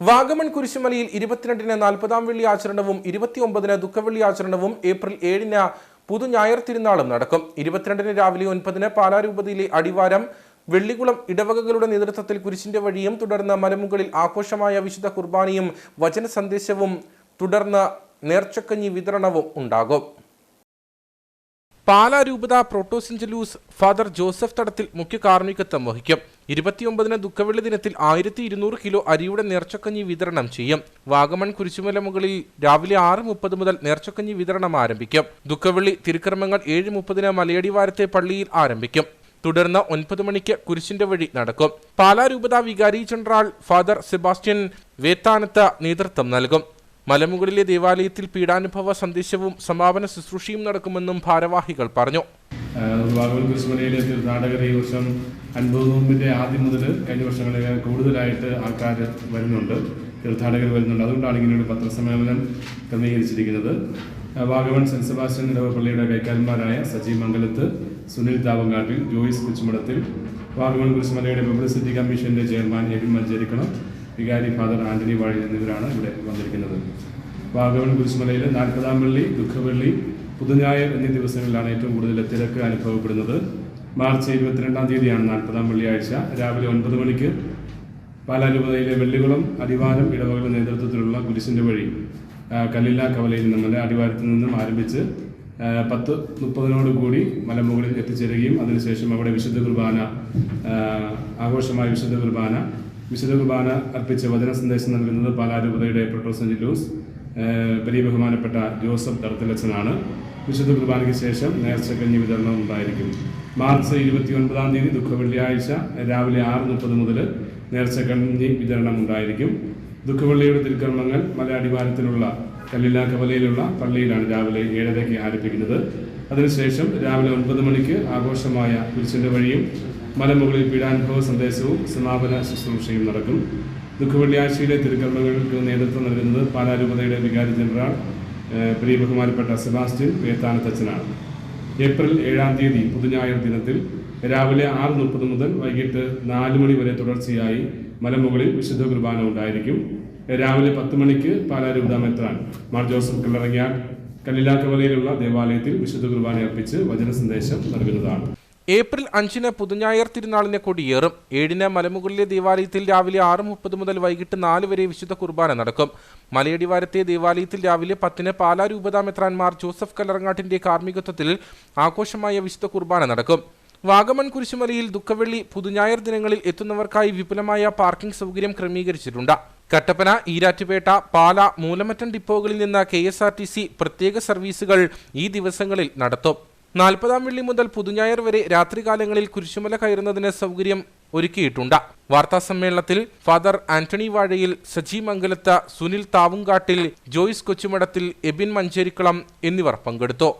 വാഗമൺ കുരിശുമലയിൽ ഇരുപത്തിരണ്ടിന് നാൽപ്പതാം വെള്ളി ആചരണവും ഇരുപത്തിയൊമ്പതിന് ദുഃഖവെള്ളി ആചരണവും ഏപ്രിൽ ഏഴിന് പുതു ഞായർ തിരുനാളും നടക്കും. ഇരുപത്തിരണ്ടിന് രാവിലെ ഒൻപതിന് പാലാരൂപതയിലെ അടിവാരം വെള്ളികുളം ഇടവകകളുടെ നേതൃത്വത്തിൽ കുരിശിന്റെ വഴിയും തുടർന്ന് മലമുകളിൽ ആഘോഷമായ വിശുദ്ധ കുർബാനയും വചന സന്ദേശവും തുടർന്ന് നേർച്ചക്കഞ്ഞി വിതരണവും ഉണ്ടാകും. പാലാ രൂപത പ്രോട്ടോസിഞ്ചലൂസ് ഫാദർ ജോസഫ് തടത്തിൽ മുഖ്യ കാർമ്മികത്വം വഹിക്കും. ഇരുപത്തിയൊമ്പതിന് ദുഃഖവെള്ളി ദിനത്തിൽ ആയിരത്തി ഇരുന്നൂറ് കിലോ അരിയുടെ നേർച്ചക്കഞ്ഞി വിതരണം ചെയ്യും. വാഗമൺ കുരിശുമല മുകളിൽ രാവിലെ ആറ് മുപ്പത് മുതൽ നേർച്ചക്കഞ്ഞി വിതരണം ആരംഭിക്കും. ദുഃഖവെള്ളി തിരുക്കർമ്മങ്ങൾ ഏഴ് മുപ്പതിന് മലയടിവാരത്തെ പള്ളിയിൽ ആരംഭിക്കും. തുടർന്ന് ഒൻപത് മണിക്ക് കുരിശിന്റെ വഴി നടക്കും. പാലാ രൂപത വികാരി ജനറാൾ ഫാദർ സെബാസ്റ്റ്യൻ വേത്താനത്ത് നേതൃത്വം നൽകും. മലമുകളിലെ ദേവാലയത്തിൽ പീഡാനുഭവ സന്ദേശവും സമാപന ശുശ്രൂഷയും നടക്കുമെന്നും ഭാരവാഹികൾ പറഞ്ഞു. കുരിശുമലയിലെ തീർത്ഥാടകർ ഈ വർഷം അൻപത് ആദ്യം മുതൽ കഴിഞ്ഞ വർഷങ്ങളിൽ കൂടുതലായിട്ട് ആൾക്കാർ വരുന്നുണ്ട് തീർത്ഥാടകർ വരുന്നുണ്ട്. അതുകൊണ്ടാണ് ഇങ്ങനെ ഒരു പത്രസമ്മേളനം ക്രമീകരിച്ചിരിക്കുന്നത്. ഭാഗവൻ സെന്റ് സെബാസ്റ്റ്യൻ ഇടവപ്പള്ളിയുടെ കൈക്കാരന്മാരായ സജി മംഗലത്ത് സുനിൽ താവങ്കാട്ടിൽ ജോയിസ് കുച്ചുമടത്തിൽ വാഗമൺ കുരിശുമലയുടെ പബ്ലിസിറ്റി കമ്മീഷന്റെ ചെയർമാൻ എ പി മഞ്ചേരിക്കണം വികാരി ഫാദർ ആന്റണി വാഴി എന്നിവരാണ് ഇവിടെ വന്നിരിക്കുന്നത്. വാഗവൻ കുരിശുമലയിൽ നാൽപ്പതാം വെള്ളി ദുഃഖവെള്ളി പുതുഞായർ എന്നീ ദിവസങ്ങളിലാണ് ഏറ്റവും കൂടുതൽ തിരക്ക് അനുഭവപ്പെടുന്നത്. മാർച്ച് ഇരുപത്തിരണ്ടാം തീയതിയാണ് നാൽപ്പതാം വെള്ളിയാഴ്ച. രാവിലെ ഒൻപത് മണിക്ക് പാലാരൂപതയിലെ വെള്ളികുളം അടിവാരം ഇടവകളുടെ നേതൃത്വത്തിലുള്ള കുരിശിന്റെ വഴി കല്ലില്ലാ കവലയിൽ നിന്നും അടിവാരത്തിൽ നിന്നും ആരംഭിച്ച് പത്ത് മുപ്പതിനോട് കൂടി മലമുകളിൽ എത്തിച്ചേരുകയും അതിനുശേഷം അവിടെ വിശുദ്ധ കുർബാന ആഘോഷമായ വിശുദ്ധ കുർബാന വിശുദ്ധ കുർബാന അർപ്പിച്ച് വചന സന്ദേശം നൽകുന്നത് പാലാരൂപതയുടെ പ്രൊട്ടോസൻ ലൂസ് വലിയ ബഹുമാനപ്പെട്ട ജോസഫ് തർത്തലച്ചനാണ് വിശുദ്ധ കുർബാനയ്ക്ക് ശേഷം നേർച്ചക്കഞ്ഞി വിതരണം ഉണ്ടായിരിക്കും. മാർച്ച് ഇരുപത്തി ഒൻപതാം തീയതി ദുഃഖ വെള്ളിയാഴ്ച രാവിലെ ആറ് മുപ്പത് മുതൽ നേർച്ചക്കഞ്ഞി വിതരണം ഉണ്ടായിരിക്കും. ദുഃഖവെള്ളിയുടെ തിരുക്കർമ്മങ്ങൾ മലയാടിവാരത്തിലുള്ള കല്ലില്ല കവലയിലുള്ള പള്ളിയിലാണ് രാവിലെ ഏഴരയ്ക്ക് ആരംഭിക്കുന്നത്. അതിനുശേഷം രാവിലെ ഒൻപത് മണിക്ക് ആഘോഷമായ കുരിശിന്റെ വഴിയും മലമുകളിൽ പീഡാനുഭവ സന്ദേശവും സമാപന ശുശ്രൂഷയും നടക്കും. ദുഃഖവെള്ളിയാഴ്ചയിലെ തിരുക്കർമ്മങ്ങൾക്ക് നേതൃത്വം നൽകുന്നത് പാലാരൂപതയുടെ വികാരി ജനറൽ പ്രിയ ബഹുമാനപ്പെട്ട സെബാസ്റ്റ്യൻ വേത്താനത്തച്ഛനാണ് ഏപ്രിൽ ഏഴാം തീയതി പുതുഞായർ ദിനത്തിൽ രാവിലെ ആറ് മുപ്പത് മുതൽ വൈകിട്ട് നാല് മണി വരെ തുടർച്ചയായി മലമുകളിൽ വിശുദ്ധ കുർബാന ഉണ്ടായിരിക്കും. രാവിലെ പത്ത് മണിക്ക് പാലാരൂപത മെത്രാൻ മാർ ജോസഫ് കിള്ളറങ്ങിയാൽ കല്ലിലാക്കവലയിലുള്ള ദേവാലയത്തിൽ വിശുദ്ധ കുർബാന അർപ്പിച്ച് വചന സന്ദേശം നൽകുന്നതാണ്. ഏപ്രിൽ അഞ്ചിന് പുതുഞായർ തിരുനാളിന് കൊടിയേറും. ഏഴിന് മലമുകളിലെ ദേവാലയത്തിൽ രാവിലെ ആറ് മുപ്പത് മുതൽ വൈകിട്ട് നാല് വരെ വിശുദ്ധ കുർബാന നടക്കും. മലയടിവാരത്തെ ദേവാലയത്തിൽ രാവിലെ പത്തിന് പാലാ രൂപതാ മെത്രാൻമാർ ജോസഫ് കല്ലറങ്ങാട്ടിന്റെ കാർമ്മികത്വത്തിൽ ആഘോഷമായ വിശുദ്ധ കുർബാന നടക്കും. വാഗമൺ കുരിശുമലയിൽ ദുഃഖവെള്ളി പുതുഞായർ ദിനങ്ങളിൽ എത്തുന്നവർക്കായി വിപുലമായ പാർക്കിംഗ് സൗകര്യം ക്രമീകരിച്ചിട്ടുണ്ട്. കട്ടപ്പന ഈരാറ്റുപേട്ട പാല മൂലമറ്റം ഡിപ്പോകളിൽ നിന്ന് കെ പ്രത്യേക സർവീസുകൾ ഈ ദിവസങ്ങളിൽ നടത്തും. നാൽപ്പതാം വെള്ളി മുതൽ പുതുഞായർ വരെ രാത്രികാലങ്ങളിൽ കുരിശുമല കയറുന്നതിന് സൗകര്യം ഒരുക്കിയിട്ടുണ്ട്. വാർത്താ സമ്മേളനത്തിൽ ഫാദർ ആന്റണി വാഴയിൽ സജി മംഗലത്ത് സുനിൽ താവുങ്കാട്ടിൽ ജോയിസ് കൊച്ചുമടത്തിൽ എബിൻ മഞ്ചേരിക്കളം എന്നിവർ പങ്കെടുത്തു.